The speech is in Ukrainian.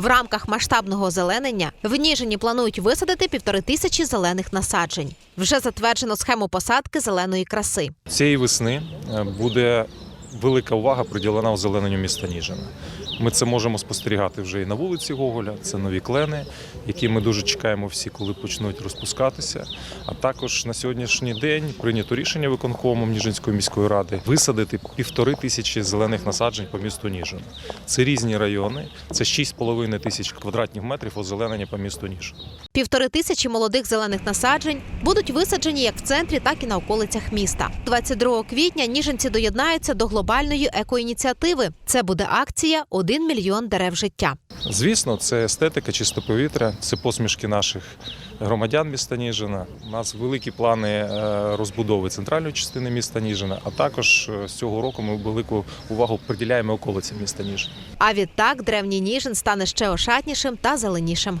В рамках масштабного озеленення в Ніжині планують висадити півтори тисячі зелених насаджень. Вже затверджено схему посадки зеленої краси. Цієї весни е, буде велика увага приділена озелененню міста Ніжина. Ми це можемо спостерігати вже і на вулиці Гоголя. Це нові клени, які ми дуже чекаємо всі, коли почнуть розпускатися. А також на сьогоднішній день прийнято рішення виконкомом Ніжинської міської ради висадити півтори тисячі зелених насаджень по місту Ніжин. Це різні райони, це 6,5 тисяч квадратних метрів озеленення по місту Ніжин. Півтори тисячі молодих зелених насаджень будуть висаджені як в центрі, так і на околицях міста. 22 квітня ніженці доєднаються до глобальної екоініціативи. Це буде акція «Один мільйон дерев життя. Звісно, це естетика, чисте повітря, це посмішки наших громадян міста Ніжина. У нас великі плани е, розбудови центральної частини міста Ніжина, а також е, з цього року ми велику увагу приділяємо околиці міста Ніжина. А відтак древній Ніжин стане ще ошатнішим та зеленішим.